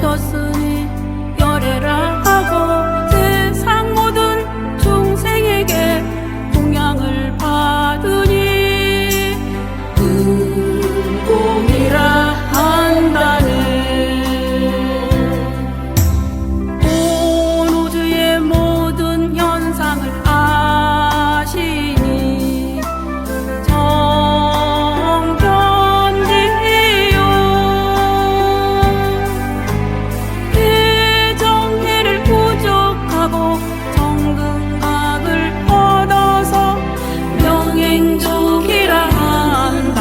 cho 민족이라 한다네.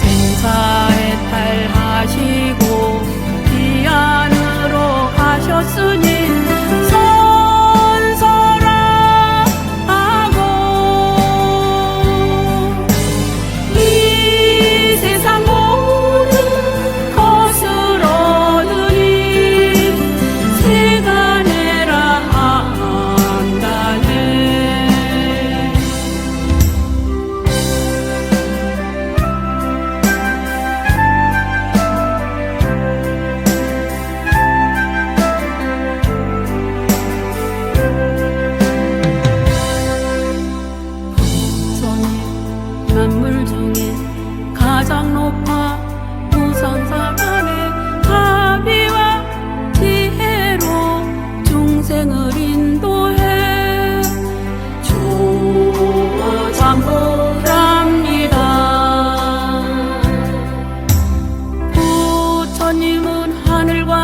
생사에 탈하시고 이 안으로 가셨으니 하늘과